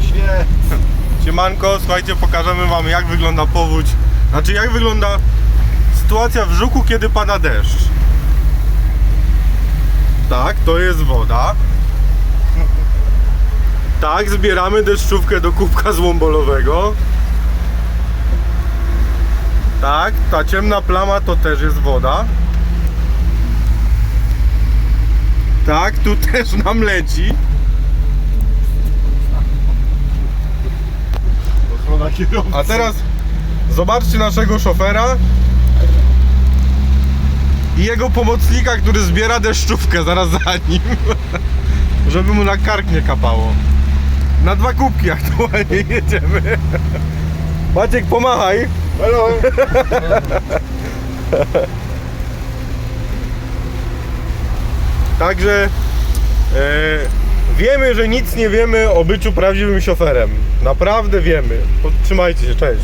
Świet. Siemanko, słuchajcie, pokażemy wam jak wygląda powódź, znaczy jak wygląda sytuacja w Żuku, kiedy pada deszcz. Tak, to jest woda. Tak, zbieramy deszczówkę do kubka złombolowego. Tak, ta ciemna plama to też jest woda. Tak, tu też nam leci. Ochrona kierowcy. A teraz zobaczcie naszego szofera i jego pomocnika, który zbiera deszczówkę zaraz za nim, żeby mu na kark nie kapało. Na dwa kubki aktualnie jedziemy. Maciek, pomachaj. Hello. Także e, wiemy, że nic nie wiemy o byciu prawdziwym szoferem. Naprawdę wiemy. Trzymajcie się, cześć.